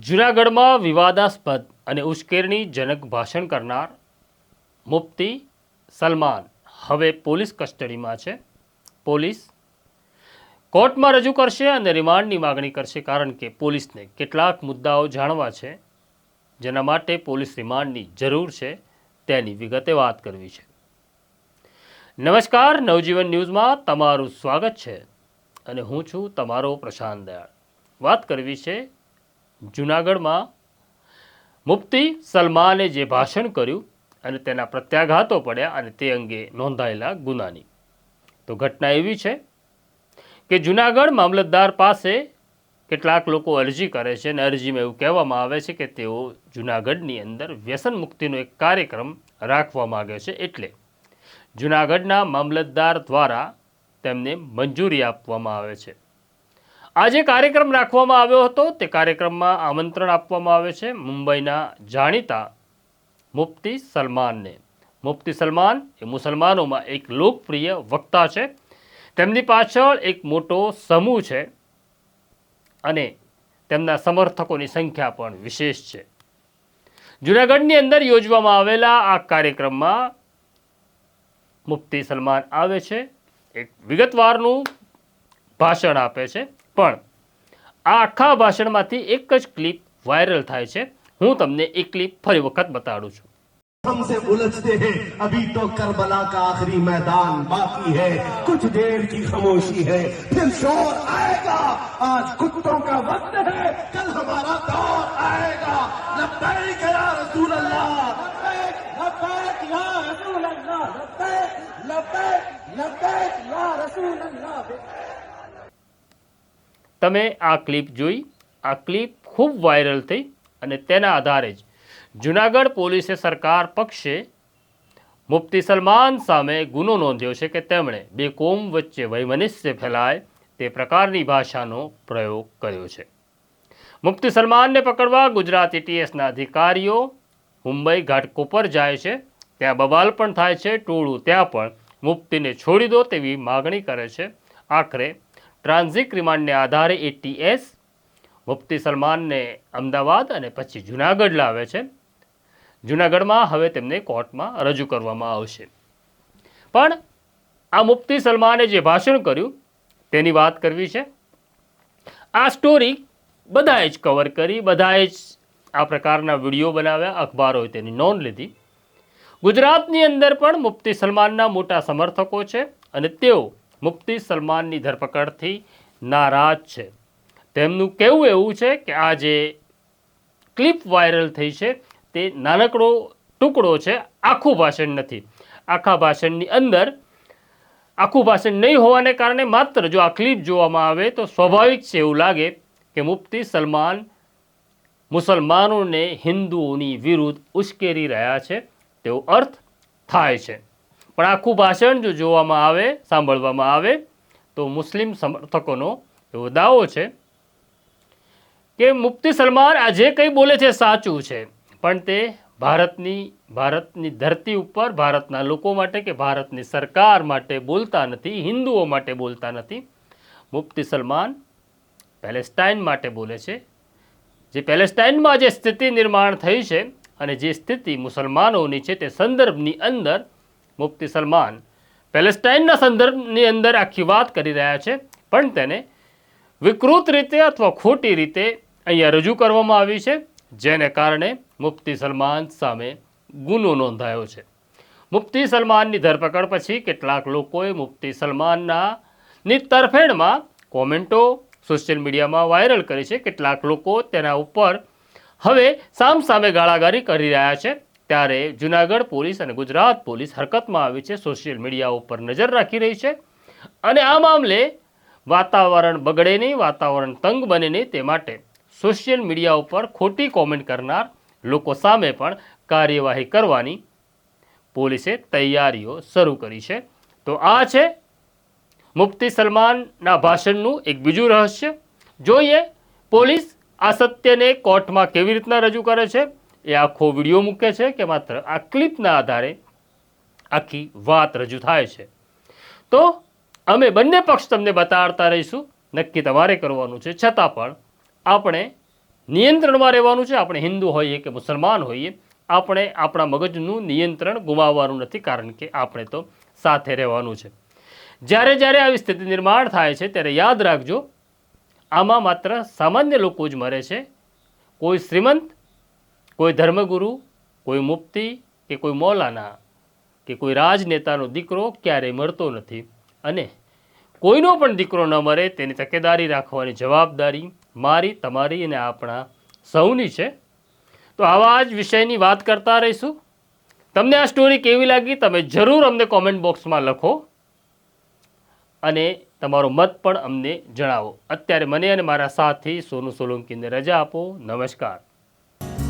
જૂનાગઢમાં વિવાદાસ્પદ અને ઉશ્કેરણીજનક ભાષણ કરનાર મુફ્તી સલમાન હવે પોલીસ કસ્ટડીમાં છે. પોલીસ કોર્ટમાં રજૂ કરશે અને રિમાન્ડની માગણી કરશે કારણ કે પોલીસને કેટલાક મુદ્દાઓ જાણવા છે. જેના માટે પોલીસ રિમાન્ડની જરૂર છે તેની વિગતે વાત કરવી છે. નમસ્કાર, નવજીવન ન્યૂઝમાં તમારું સ્વાગત છે અને હું છું તમારો પ્રશાંત દયાળ. વાત કરવી છે જૂનાગઢમાં મુફ્તી સલમાને જે ભાષણ કર્યું અને તેના પ્રત્યાઘાતો પડ્યા અને તે અંગે નોંધાયેલા ગુનાની. તો ઘટના એવી છે કે જૂનાગઢ મામલતદાર પાસે કેટલાક લોકો અરજી કરે છે અને અરજીમાં એવું કહેવામાં આવે છે કે તેઓ જૂનાગઢની અંદર વ્યસન મુક્તિનો એક કાર્યક્રમ રાખવા માગે છે એટલે જૂનાગઢના મામલતદાર દ્વારા તેમને મંજૂરી આપવામાં આવે છે. આ જે કાર્યક્રમ રાખવામાં આવ્યો હતો. તે કાર્યક્રમમાં આમંત્રણ આપવામાં આવે છે મુંબઈના જાણીતા મુફ્તી સલમાનને. મુફ્તી સલમાન એ મુસલમાનોમાં એક લોકપ્રિય વક્તા છે. તેમની પાછળ એક મોટો સમૂહ છે અને તેમના સમર્થકોની સંખ્યા પણ વિશેષ છે. જૂનાગઢની અંદર યોજવામાં આવેલા આ કાર્યક્રમમાં મુફ્તી સલમાન આવે છે. એક વિગતવારનું ભાષણ આપે છે. પણ આ આખા ભાષણમાંથી એક જ ક્લિપ વાયરલ થાય છે હું તમને એ ક્લિપ ફરી વખત બતાડું છું हमसे उलझते हैं अभी तो करबला का आखिरी मैदान बाकी है कुछ देर की खामोशी है फिर शोर आएगा आज कुत्तों का वक्त है कल हमारा दौर आएगा लब्बैक या रसूल अल्लाह लब्बैक लब्बैक या रसूल अल्लाह लब्बैक लब्बैक लब्बैक या रसूल अल्लाह તમે આ ક્લિપ જોઈ, આ ક્લિપ ખૂબ વાયરલ થઈ અને તેના આધારે જ જુનાગઢ પોલીસે સરકાર પક્ષે મુફ્તી સલમાન સામે ગુનો નોંધ્યો છે કે તેમણે બે કોમ વચ્ચે વૈમનસ્ય ફેલાય તે પ્રકારની ભાષાનો પ્રયોગ કર્યો છે. મુફ્તી સલમાનને પકડવા ગુજરાત એટીએસના અધિકારીઓ મુંબઈ ઘાટકોપર જાય છે. ત્યાં બબાલ પણ થાય છે, ટોળું ત્યાં પણ મુફ્તીને છોડી દો તેવી માગણી કરે છે. આખરે ટ્રાન્ઝિટ રિમાન્ડને આધારે એટીએસ મુફ્તી સલમાનને અમદાવાદ અને પછી જુનાગઢ લાવે છે. જુનાગઢમાં હવે તેમને કોર્ટમાં રજૂ કરવામાં આવશે. પણ આ મુફ્તી સલમાને જે ભાષણ કર્યું, તેની વાત કરવી છે. આ સ્ટોરી બધાએ જ કવર કરી, બધાએ જ આ પ્રકારના વીડિયો બનાવ્યા, અખબારોએ તેની નોંધ લીધી. ગુજરાતની અંદર પણ મુફ્તી સલમાનના મોટા સમર્થકો છે અને તેઓ મુફ્તી સલમાનની ધરપકડથી નારાજ છે. તેમનું કહેવું એવું છે કે આ જે ક્લિપ વાયરલ થઈ છે, તે નાનકડો ટુકડો છે, આખું ભાષણ નથી. આખા ભાષણની અંદર આખું ભાષણ નહીં હોવાને કારણે માત્ર જો આ ક્લિપ જોવામાં આવે તો સ્વાભાવિક છે એવું લાગે કે મુફ્તી સલમાન મુસલમાનોને હિન્દુઓની વિરુદ્ધ ઉશ્કેરી રહ્યા છે. તેવો અર્થ થાય છે. પણ આખું ભાષણ જો જોવામાં આવે, સાંભળવામાં આવે, તો મુસ્લિમ સમર્થકોનો એવો દાવો છે કે મુફ્તી સલમાન આ જે કંઈ બોલે છે સાચું છે, પણ તે ભારતની ભારતની ધરતી ઉપર, ભારતના લોકો માટે કે ભારતની સરકાર માટે બોલતા નથી, હિન્દુઓ માટે બોલતા નથી. મુફ્તી સલમાન પેલેસ્ટાઇન માટે બોલે છે. જે પેલેસ્ટાઇનમાં જે સ્થિતિ નિર્માણ થઈ છે અને જે સ્થિતિ મુસલમાનોની છે તે સંદર્ભની અંદર મુફ્તી સલમાન પેલેસ્ટાઇનના સંદર્ભની અંદર આખી વાત કરી રહ્યા છે, પણ તેને વિકૃત રીતે અથવા ખોટી રીતે અહીંયા રજૂ કરવામાં આવી છે, જેને કારણે મુફ્તી સલમાન સામે ગુનો નોંધાયો છે. મુફ્તી સલમાનની ધરપકડ પછી કેટલાક લોકોએ મુફ્તી સલમાનના ની તરફેણમાં કોમેન્ટો સોશિયલ મીડિયામાં વાયરલ કરી છે. કેટલાક લોકો તેના ઉપર હવે સામસામે ગાળાગાળી કરી રહ્યા છે. ત્યારે જુનાગઢ પોલીસ અને ગુજરાત પોલીસ હરકતમાં આવી છે, સોશિયલ મીડિયા ઉપર નજર રાખી રહી છે. અને આ મામલે વાતાવરણ બગડે નહીં, વાતાવરણ તંગ બને નહીં તે માટે સોશિયલ મીડિયા ઉપર ખોટી કોમેન્ટ કરનાર લોકો સામે પણ કાર્યવાહી કરવાની પોલીસે તૈયારીઓ શરૂ કરી છે. તો આ છે મુફ્તી સલમાનના ભાષણનું એક બીજું રહસ્ય. જોઈએ પોલીસ આ સત્યને કોર્ટમાં કેવી રીતના રજૂ કરે છે? એ આખો વીડિયો મૂકે છે કે માત્ર આ ક્લિપના આધારે આખી વાત રજૂ થાય છે. તો અમે બંને પક્ષ તમને બતાડતા રહીશું. નક્કી તમારે કરવાનું છે. છતાં પણ આપણે નિયંત્રણમાં રહેવાનું છે. આપણે હિન્દુ હોઈએ કે મુસલમાન હોઈએ, આપણે આપણા મગજનું નિયંત્રણ ગુમાવવાનું નથી કારણ કે આપણે તો સાથે રહેવાનું છે. જ્યારે જ્યારે આવી સ્થિતિ નિર્માણ થાય છે ત્યારે યાદ રાખજો, આમાં માત્ર સામાન્ય લોકો જ મરે છે. કોઈ શ્રીમંત કોઈ ધર્મગુરુ, કોઈ મુફ્તી કે કોઈ મૌલાના કે કોઈ રાજનેતાનો દીકરો ક્યારેય મરતો નથી. અને કોઈનો પણ દીકરો ન મરે તેની તકેદારી રાખવાની જવાબદારી મારી, તમારી અને આપણા સૌની છે. તો આવા જ વિષયની વાત કરતા રહીશું. તમને આ સ્ટોરી કેવી લાગી તમે જરૂર અમને કોમેન્ટ બોક્સમાં લખો અને તમારો મત પણ અમને જણાવો. અત્યારે મને અને મારા સાથી સોનુ સોલંકીને રજા આપો. નમસ્કાર.